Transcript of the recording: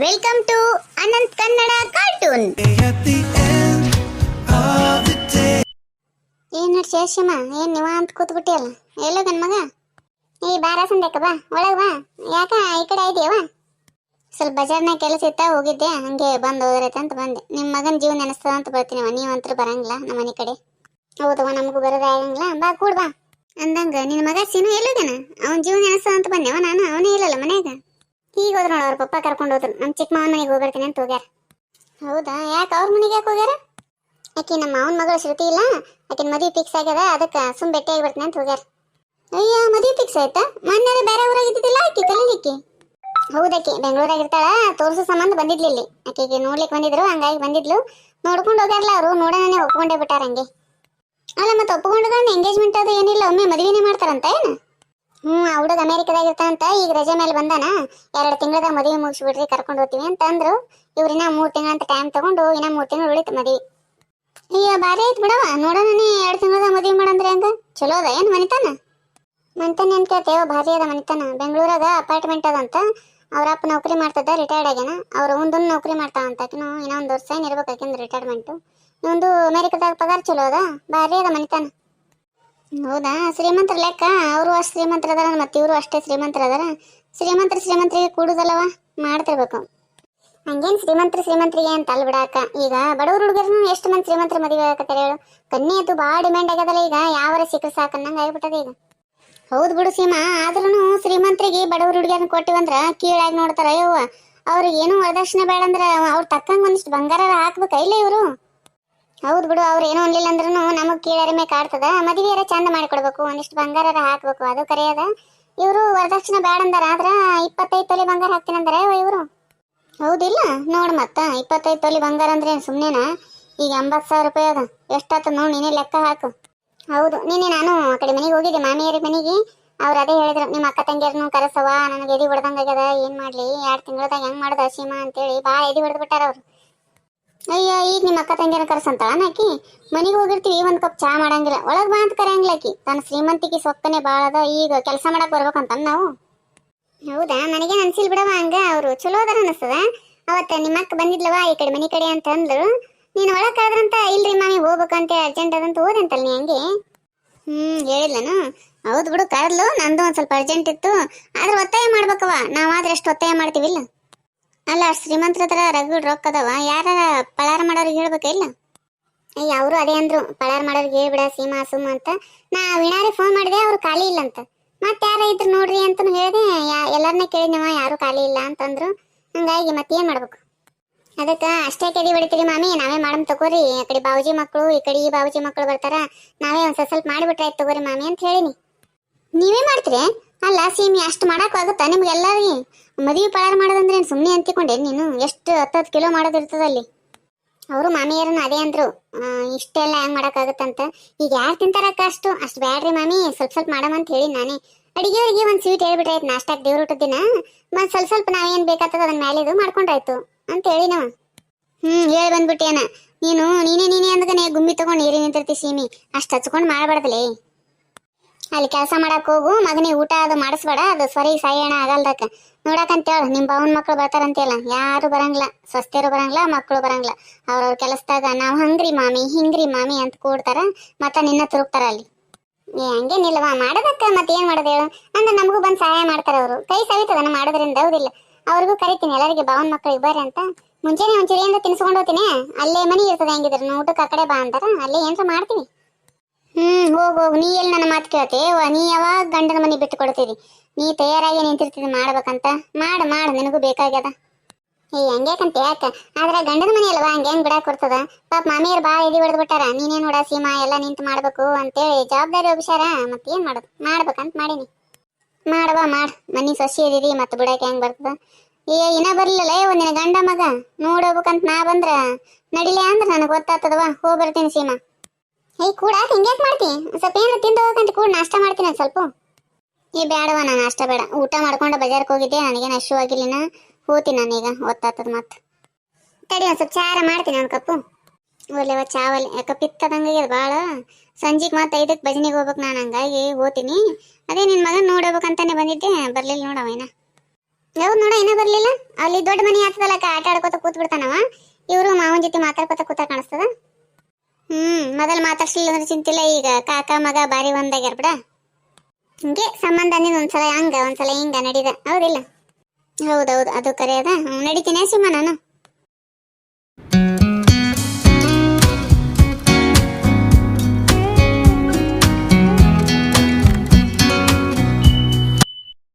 Welcome to Anant Kannada cartoon ಏನ್ ಶೇಷಮ್ಮ ಏನ್ ನೀವ ಅಂತ ಕೂತ್ಬಿಟ್ಟಿಯಲ್ಲ? ಎಲ್ಲೋ ಗನ್ ಮಗ? ಏ ಬಾರ ಸಂದೇಕ ಬಾ ಬಾ. ಯಾಕ, ಈ ಕಡೆ ಇದೆಯವ ಸ್ವಲ್ಪ ಬಜಾರ್ನಾಗ ಕೆಲಸ ಇತ್ತ, ಹೋಗಿದ್ದೆ. ಹಂಗೆ ಬಂದು ಹೋದ್ರೈತೆ ಅಂತ ಬಂದೆ. ನಿಮ್ ಮಗನ್ ಜೀವ ನೆನೆಸ್ತದ ಅಂತ ಬರ್ತೀನವ ನೀವಂತೂ ಬರಂಗಿಲ್ಲ ನಮ್ಮ ಮನೆ ಕಡೆ. ಹೌದವ ನಮಗೂ ಬರೋದೇ ಆಗಂಗಿಲ್ಲ ಬಾ, ಕೂಡ್ ಬಾ. ಅಂದಂಗ, ನಿನ್ ಮಗ ಸೀನು ಎಲ್ಲೋದನ? ಅವನ್ ಜೀವ ನೆನೆಸ್ತದ ಅಂತ ಬಂದೆವ ನಾನು ಅವನೇ ಇಲ್ಲಲ್ಲ ಮನ್ಯಾಗ? ಈಗ ಹೋದ್ರ ನೋಡ, ಅವ್ರ ಪಪ್ಪ ಕರ್ಕೊಂಡು ಹೋದ್ರು. ನಮ್ಮ ಚಿಕ್ಕ ಮಾವನ ಮನೆಗೆ ಹೋಗ್ಬರ್ತೀನಿ ಅಂತ ಹೋಗ್ಯಾರ. ಹೌದಾ? ಯಾಕೆ ಅವ್ರ ಮನೆಗೆ ಯಾಕೆ ಹೋಗ್ಯಾರ? ಯಾಕೆ ನಮ್ಮ ಮಾವನ ಮಗಳು ಶ್ರುತಿ ಇಲ್ಲ? ಆಕಿನ ಮದುವೆ ಫಿಕ್ಸ್ ಆಗ್ಯದ? ಅದಕ್ಕೆ ಸುಮ್ ಭೇಟಿಯಾಗಿ ಬರ್ತೀನಿ ಅಂತ ಹೋಗ್ಯಾರ. ಅಯ್ಯ, ಮದುವೆ ಫಿಕ್ಸ್ ಆಯ್ತಾ? ಮೊನ್ನೆ ಬೇರೆ ಊರಾಗಿದ್ದಿಲ್ಲ ಆಕೆ ಆಕಿ, ಕಲೀಲಿಕ್ಕೆ? ಹೌದಕ್ಕೆ ಬೆಂಗಳೂರಾಗ ಇರ್ತಾಳ, ತೋರ್ಸೋ ಸಂಬಂಧ ಬಂದಿದ್ಲಿ ಇಲ್ಲಿ. ಆಕೆಗೆ ನೋಡ್ಲಿಕ್ಕೆ ಬಂದಿದ್ರು, ಹಂಗಾಗಿ ಬಂದಿದ್ಲು. ನೋಡ್ಕೊಂಡು ಹೋಗ್ಯಾರಲ್ಲ, ಅವರು ನೋಡೋಣ ಒಪ್ಕೊಂಡೇ ಬಿಟ್ಟಾರ ಹಂಗೆ. ಅಲ್ಲ, ಮತ್ತೆ ಒಪ್ಕೊಂಡು ಎಂಗೇಜ್ಮೆಂಟ್ ಅದು ಏನಿಲ್ಲ, ಒಮ್ಮೆ ಮದುವೆನೇ ಮಾಡ್ತಾರಂತ, ಏನು? ಹ್ಞೂ ಆ ಹುಡುಗ ಅಮೇರಿಕದಾಗ ಇರ್ತಾನಂತ ಈಗ ರಜೆ ಮೇಲೆ ಬಂದಾನ. ಎರಡು ತಿಂಗಳದಾಗ ಮದುವೆ ಮುಗಿಸ್ಬಿಡ್ರಿ, ಕರ್ಕೊಂಡು ಹೋಗ್ತೀವಿ ಅಂತ ಅಂದ್ರು. ಇವ್ರಿನ ಮೂರು ತಿಂಗಳ ಅಂತ ಟೈಮ್ ತಗೊಂಡು ಇನ್ನ ಮೂರು ತಿಂಗಳು ಉಳಿತು ಮದಿ ಈಗ ಬಾರಿ ಐತ್ ಬಿಡವ ನೋಡೋಣ ಎರಡು ತಿಂಗಳದ ಮದುವೆ ಮಾಡಂದ್ರೆ ಹಂಗ? ಚಲೋ ಅದ ಏನು ಮನಿತಾನ? ಮನಿತಾನ ಅಂತ ಕೇಳ್ತೇವ ಭಾರಿ ಅದ ಮನಿತಾನ. ಬೆಂಗಳೂರಾಗ ಅಪಾರ್ಟ್ಮೆಂಟ್ ಅದಂತ. ಅವ್ರ ಅಪ್ಪ ನೌಕರಿ ಮಾಡ್ತದ ರಿಟೈರ್ಡ್ ಆಗ್ಯಾನ. ಅವ್ರ ಒಂದೊಂದು ನೌಕರಿ ಮಾಡ್ತಾವಂತ ಆಕಿನು ಇನ್ನೊಂದು ವರ್ಷ ಏನ್ ಇರ್ಬೇಕು ರಿಟೈರ್ಮೆಂಟ್ ರಿಟೈರ್ಮೆಂಟು ಇನ್ನೊಂದು ಅಮೇರಿಕದಾಗ ಪಗಾರ ಚಲೋ ಅದ. ಭಾರಿ ಅದ ಮನಿತಾನ. ಹೌದಾ? ಶ್ರೀಮಂತರ ಲೆಕ್ಕ? ಅವರು ಅಷ್ಟು ಶ್ರೀಮಂತರ ಅದಾರ ಮತ್ತೆ ಇವರು ಅಷ್ಟೇ ಶ್ರೀಮಂತರ ಅದಾರ. ಶ್ರೀಮಂತರ ಶ್ರೀಮಂತರಿಗೆ ಕೂಡುದಲ್ಲವ? ಮಾಡ್ತಿರ್ಬೇಕು. ಹಂಗೇನ್ ಶ್ರೀಮಂತರ ಶ್ರೀಮಂತರಿಗೆ ಅಂತ ಅಲ್ ಬಿಡಾಕ. ಈಗ ಬಡವ್ರ ಹುಡುಗರು ಎಷ್ಟು ಮಂದಿ ಶ್ರೀಮಂತರ ಮದುವೆ ಆಗತ್ತೆ ಹೇಳು? ಕನ್ನಿ ಅದು ಭಾಳ ಡಿಮ್ಯಾಂಡ್ ಆಗ್ಯದಲ್ಲ ಈಗ. ಯಾವರ ಸಿಕ್ಕರೆ ಸಾಕನ್ನಂಗ ಆಗ್ಬಿಟ್ಟದ ಈಗ. ಹೌದು ಬಿಡು ಸೀಮಾ. ಆದ್ರೂ ಶ್ರೀಮಂತರಿಗೆ ಬಡವ್ರ ಹುಡುಗಿಯರ್ನ ಕೊಟ್ಟಿವಂದ್ರ ಕೀಳಾಗಿ ನೋಡ್ತಾರ. ಅಯ್ಯೋ ಅವ್ರಿಗೆ ಏನು ವರದಕ್ಷಿಣೆ ಬೇಡ ಅಂದ್ರೆ ಅವ್ರು ತಕ್ಕಂಗ ಒಂದಿಷ್ಟು ಬಂಗಾರ ಹಾಕ್ಬೇಕ. ಇಲ್ಲ ಇವರು. ಹೌದು ಬಿಡು, ಅವ್ರು ಏನೋ ಅನ್ಲಿಲ್ಲ ಅಂದ್ರೂ ನಮಗ್ ಕೀಳರಿಮೆ ಕಾಡ್ತದ. ಮದುವೆಯರ ಚಂದ ಮಾಡಿಕೊಡ್ಬೇಕು, ಒಂದಿಷ್ಟು ಬಂಗಾರ ಹಾಕ್ಬೇಕು, ಅದು ಕರೆಯದ. ಇವರು ವರದಕ್ಷಿಣೆ ಬೇಡ ಅಂದಾರ, ಆದ್ರ ಇಪ್ಪತ್ತೈದು ತೊಲಿ ಬಂಗಾರ ಹಾಕ್ತೀನಿ ಇವರು? ಹೌದಿಲ್ಲ, ನೋಡ್ ಮತ್ತ, ಇಪ್ಪತ್ತೈದು ತೊಲಿ ಬಂಗಾರ ಅಂದ್ರೆ ಸುಮ್ಮನೆನಾ ಈಗ ಎಂಬತ್ತು ಸಾವಿರ ರೂಪಾಯಿ ಅದ, ಎಷ್ಟಾತ ನೋಡ್ ನೀನೇ ಲೆಕ್ಕ ಹಾಕು. ಹೌದು, ನಿನ್ನೆ ನಾನು ಆ ಕಡೆ ಮನೆಗೆ ಹೋಗಿದ್ದೆ ಮಾಮಿಯರ ಮನೆಗೆ. ಅವ್ರು ಅದೇ ಹೇಳಿದ್ರು, ನಿಮ್ಮ ಅಕ್ಕ ತಂಗಿಯರ್ನು ಕರೆಸವ ನನಗೆ ಎದಿ ಹೊಡೆದಂಗ ಆಗ್ಯದ, ಏನ್ ಮಾಡ್ಲಿ? ಎರಡು ತಿಂಗಳದಾಗ ಹೆಂಗ್ ಮಾಡ್ದ ಸೀಮಾ? ಅಂತೇಳಿ, ಭಾಳ ಎದಿ ಹೊಡೆದು ಬಿಟ್ಟಾರ ಅವ್ರು. ಅಯ್ಯ, ಈಗ ನಿಮ್ಮ ಅಕ್ಕ ತಂಗಿಯರ ಕರೆಸಂತಾಳ ನಾಕಿ ಮನೆಗೆ ಹೋಗಿರ್ತೀವಿ, ಒಂದು ಕಪ್ ಚಾ ಮಾಡಂಗಿಲ್ಲ. ಒಳಗೆ ಬಾ ಅಂತ ಕರೆಯಂಗಿಲ್ಲ ಆಕಿ. ತನ್ನ ಶ್ರೀಮಂತಿಗೆ ಸೊಕ್ಕನೆ ಭಾಳ ಅದ, ಈಗ ಕೆಲಸ ಮಾಡಕ್ ಬರ್ಬೇಕಂತ ನಾವು. ಹೌದಾ? ನನಗೆ ಅನ್ಸಿಲ್ ಬಿಡವ ಹಂಗ? ಅವ್ರು ಚಲೋ ಅದಾರ ಅನಸ್ತದ. ಅವತ್ತ ನಿಮ್ಮ ಅಕ್ಕ ಬಂದಿದ್ಲವ ಈ ಕಡೆ ಮನಿ ಕಡೆ ಅಂತ ಅಂದ್ರು ನೀನ್ ಒಳಗ್ ಕರೆದ್ರಂತ ಇಲ್ರಿ ಮಾಮಿ ಹೋಗ್ಬೇಕಂತ ಅರ್ಜೆಂಟ್ ಅದಂತ ಹೋದಂತಲ್ ನೀ ಹಂಗೆ? ಹ್ಮ್, ಹೇಳಿದ್ಲನು. ಹೌದು ಬಿಡು, ಕರೆದ್ಲು. ನಂದು ಒಂದ್ ಸ್ವಲ್ಪ ಅರ್ಜೆಂಟ್ ಇತ್ತು. ಆದ್ರೆ ಒತ್ತಾಯ ಮಾಡ್ಬೇಕವ ನಾವಾದ್ರೆ ಎಷ್ಟು ಒತ್ತಾಯ ಮಾಡ್ತೀವಿಲ್ಲ. ಅಲ್ಲ ಶ್ರೀಮಂತರ ಹತ್ರ ರಗಡ್ ರೊಕ್ಕ ಅದಾವ. ಯಾರ ಪಳಾರ ಮಾಡೋರಿಗೆ ಹೇಳ್ಬೇಕ ಇಲ್ಲ? ಅಯ್ಯ ಅವರು ಅದೇ ಅಂದ್ರು. ಪಳಾರ ಮಾಡೋರಿಗೆ ಹೇಳ್ಬಿಡ ಸೀಮಾ ಸುಮ್ಮ ಅಂತ. ನಾ ವಿಣಾರಿ ಫೋನ್ ಮಾಡಿದೆ, ಅವ್ರು ಖಾಲಿ ಇಲ್ಲ ಅಂತ. ಮತ್ತೆ ಯಾರ ಇದ್ರು ನೋಡ್ರಿ ಅಂತ ಹೇಳಿದೆ ಎಲ್ಲರನ್ನ ಕೇಳಿದ್ನವ, ಯಾರು ಖಾಲಿ ಇಲ್ಲ ಅಂತಂದ್ರು. ಹಂಗಾಗಿ ಮತ್ತೇನ್ ಮಾಡ್ಬೇಕು? ಅದಕ್ಕ ಅಷ್ಟೇ ಕೆಡಿ ಹೊಡಿತೀರಿ ಮಾಮಿ, ನಾವೇ ಮಾಡಮ್ ತಗೋರಿ. ಆ ಕಡೆ ಬಾವುಜಿ ಮಕ್ಕಳು ಈ ಕಡೆ ಈ ಬಾವುಜಿ ಮಕ್ಕಳು ಬರ್ತಾರ, ನಾವೇ ಒಂದ್ ಸ್ವಲ್ಪ ಮಾಡಿಬಿಟ್ರೆ ಆಯ್ತು ತಗೋರಿ ಮಾಮಿ ಅಂತ ಹೇಳಿನಿ. ನೀವೇ ಮಾಡ್ತೀರಿ? ಅಲ್ಲ, ಸೀಮಿ, ಅಷ್ಟು ಮಾಡಕ್ ಆಗುತ್ತಾ? ನಿಮ್ಗೆ ಎಲ್ಲರಿಗೆ ಮದುವೆ ಪಳಾರ ಮಾಡೋದಂದ್ರೆ ಸುಮ್ಮನೆ ಅಂತಿಕೊಂಡೆ? ನೀನು ಎಷ್ಟು ಹತ್ತತ್ತು ಕಿಲೋ ಮಾಡೋದಿರ್ತದ ಅಲ್ಲಿ. ಅವರು ಮಾಮಿಯರನ್ನ ಅದೇ ಅಂದ್ರು. ಇಷ್ಟೆಲ್ಲ ಹೆಂಗ್ ಮಾಡೋಕ್ಕಾಗುತ್ತಂತ? ಈಗ ಯಾರು ತಿಂತಾರಕ್ಕ ಅಷ್ಟು? ಅಷ್ಟು ಬ್ಯಾಡ್ರಿ ಮಾಮಿ, ಸ್ವಲ್ಪ ಸ್ವಲ್ಪ ಅಂತ ಹೇಳಿ ನಾನೇ. ಅಡಿಗೆಯವ್ರಿಗೆ ಒಂದು ಸ್ವೀಟ್ ಹೇಳ್ಬಿಟ್ರೆ ಆಯ್ತು ನಾಷ್ಟಾಕ್ ದೇವ್ರ ಊಟದ ದಿನ. ಮತ್ ಸ್ವಲ್ಪ ಸ್ವಲ್ಪ ನಾವೇನ್ ಬೇಕಾಗ್ತದ ಅದನ್ನ ಮ್ಯಾಲಿದು ಮಾಡ್ಕೊಂಡಾಯ್ತು ಅಂತ ಹೇಳಿ ನಾವು. ಹ್ಮ್, ಹೇಳಿ ಬಂದ್ಬಿಟ್ಟೇನ ನೀನು, ನೀನೇ ನೀನೇ ಅಂದಗನೆ ಗುಮ್ಮಿ ತಗೊಂಡು ನೀರಿ ನಿಂತಿರ್ತಿ ಸೀಮಿ. ಅಷ್ಟು ಹಚ್ಕೊಂಡು ಮಾಡಬಾರ್ದಲೇ. ಅಲ್ಲಿ ಕೆಲಸ ಮಾಡಕ್ ಹೋಗು, ಮಗನಿಗೆ ಊಟ ಅದು ಮಾಡಿಸ್ಬೇಡ, ಅದು ಸರಿ ಸಾಯಣ ಆಗಲ್ದಕ್ಕ. ನೋಡಕಂತ ಹೇಳು ನಿಮ್ ಬಾವನ್ ಮಕ್ಳು ಬರ್ತಾರಂತೆಲ್ಲ ಯಾರು ಬರಂಗಿಲ್ಲ ಸ್ವಸ್ಥರು ಬರಂಗಿಲ್ಲ, ಮಕ್ಕಳು ಬರಂಗಿಲ್ಲ. ಅವ್ರವ್ರ ಕೆಲಸದಾಗ ನಾವು ಹಂಗ್ರಿ ಮಾಮಿ, ಹಿಂಗ್ರಿ ಮಾಮಿ ಅಂತ ಕೂಡ್ತಾರ, ಮತ್ತ ನಿನ್ನ ತುರುಕ್ತಾರ ಅಲ್ಲಿ. ಏ ಹಂಗೇನಿಲ್ಲವಾ ಮಾಡೋದಕ್ಕ ಮತ್ತೆ ಏನ್ ಮಾಡೋದು ಹೇಳು? ಅಂದ್ರೆ ನಮಗೂ ಬಂದ್ ಸಹಾಯ ಮಾಡ್ತಾರ ಅವರು. ಕೈ ಸವಿತದನ್ನ ಮಾಡೋದ್ರಿಂದ ಹೌದಿಲ್ಲ. ಅವ್ರಿಗೂ ಕರಿತೀನಿ, ಎಲ್ಲರಿಗೆ ಬಾವನ್ ಮಕ್ಳಿಗೆ ಬರ್ರಿ ಅಂತ. ಮುಂಚೆನೆ ಒಂಚೂರಿಯಿಂದ ಏನಾರ ತಿನ್ಸ್ಕೊಂಡು ಹೋಗ್ತೀನಿ, ಅಲ್ಲೇ ಮನಿ ಇರ್ತದೆ, ಹೆಂಗಿದ್ರು, ಊಟಕ್ಕೆ ಆ ಕಡೆ ಬಾ ಅಂತಾರ. ಅಲ್ಲೇ ಏನ್ರ ಮಾಡ್ತೀವಿ ಹ್ಮ್ ಹೋಗ್ ಹೋಗ್ ನೀ ಎಲ್ಲಿ ನನ್ನ ಮಾತು ಕೇಳ್ತೆ? ನೀ ಯಾವಾಗ ಗಂಡನ ಮನೆ ಬಿಟ್ಟು ಕೊಡ್ತೀರಿ ನೀ ತಯಾರಾಗಿ ನಿಂತಿರ್ತೀನಿ ಮಾಡ್ಬೇಕಂತ? ಮಾಡು ಮಾಡು, ನಿನಗೂ ಬೇಕಾಗ್ಯದ. ಏ, ಹಂಗ್ಯಾಕಂತ ಯಾಕ ಆದ್ರೆ ಗಂಡನ ಮನೆ ಅಲ್ವಾ? ಹಂಗೆ ಹೆಂಗ್ ಬಿಡಾಕ್ ಕೊಡ್ತದ? ಪಾಪ ಮಾಮಿಯರ್ ಬಾ ಎದಿ ಹೊಡೆದ್ ಬಿಟ್ಟಾರ. ನೀನೇನ್ ನೋಡ ಸೀಮಾ, ಎಲ್ಲ ನಿಂತು ಮಾಡ್ಬೇಕು ಅಂತೇಳಿ ಜವಾಬ್ದಾರಿ ಒಬ್ಬಿಸಾರ ಏನ್ ಮಾಡೋದು? ಮಾಡ್ಬೇಕಂತ ಮಾಡೀನಿ. ಮಾಡವ ಮಾಡ್. ಮನಿ ಸೊಸಿ ಇದೀರಿ, ಮತ್ತೆ ಬಿಡಕ್ಕೆ ಹೆಂಗ್ ಬರ್ತದ? ಏ, ಇನ್ನ ಬರ್ಲಿಲ್ಲ ಏ ನಿನ್ನ ಗಂಡ ಮಗ. ನೋಡ್ಬೇಕಂತ ನಾ ಬಂದ್ರ. ನಡಿಲೆ ಅಂದ್ರ ನನಗೆ ಗೊತ್ತಾಗ್ತದವ? ಹೋಗ್ಬರ್ತೀನಿ ಸೀಮಾ. ಹೇ ಕೂಡ ಹಿಂಗ್ಯಾಕ್ ಮಾಡ್ತಿ? ಸ್ವಲ್ಪ ಏನು ತಿಂದು ಹೋಗಂತ ಕೂಡ ನಾಷ್ಟ ಮಾಡ್ತೀನಿ ಸ್ವಲ್ಪ. ಏ ಬೇಡವ ನಾನು ನಾಷ್ಟ ಬೇಡ. ಊಟ ಮಾಡ್ಕೊಂಡು ಬಜಾರ್ಗೆ ಹೋಗಿದ್ದೆ, ನನಗೇನು ನಶು ಆಗಿರ್ಲಿನ ಹೋಗ್ತೀನಿ ನಾನೀಗ ಒತ್ತಾತದ ಮತ್ತೆ ತಡಿ ಒಂದ್ ಸ್ವಲ್ಪ ಚಾರ ಮಾಡ್ತೀನಿ ಒಂದು ಕಪ್ಪು. ಒಲ್ಲೆವ ಚಾವಲ್ಲಿ ಯಾಕ ಪಿತ್ತದಂಗೆ ಭಾಳ ಸಂಜೆಗೆ ಮತ್ತೆ ಐದಕ್ಕೆ ಭಜನೆಗೆ ಹೋಗ್ಬೇಕು ನಾನು ಹಂಗಾಗಿ ಹೋಗ್ತೀನಿ ಅದೇ ನಿನ್ನ ಮಗನ ನೋಡ್ಬೇಕಂತಾನೆ ಬಂದಿದ್ದೆ. ಬರಲಿಲ್ಲ ನೋಡವ ಏನ ಯಾವ್ದು ನೋಡ ಏನೋ ಬರಲಿಲ್ಲ? ಅಲ್ಲಿ ದೊಡ್ಡ ಮನೆ ಆಗ್ತದಲ್ಲ ಆಟ ಆಡ್ಕೊತ ಕೂತ್ ಬಿಡ್ತಾನವ ಇವರು ಮಾವನ ಜೊತೆ ಮಾತಾಡ್ಕೊತ ಕೂತ ಕಾಣಿಸ್ತದ. ಹ್ಮ್, ಮೊದಲ್ ಮಾತಾಡ್ಸಿಲ್ಲ ಅಂದ್ರೆ ಚಿಂತಿಲ್ಲ ಈಗ. ಕಾಕ, ಮಗ ಬಾರಿ ಒಂದಾಗ್ಯಾರ ಬಿಡ. ಹಿಂಗೆ ಸಂಬಂಧ ಅಂದಿದ್ ಒಂದ್ಸಲ ಹಂಗ, ಒಂದ್ಸಲ ಹಿಂಗ ನಡೀದ. ಹೌದಿಲ್ಲ? ಹೌದೌದು, ಅದು ಕರೆಯದ? ನಡಿತೀನಿ ಸಿಂಹ ನಾನು.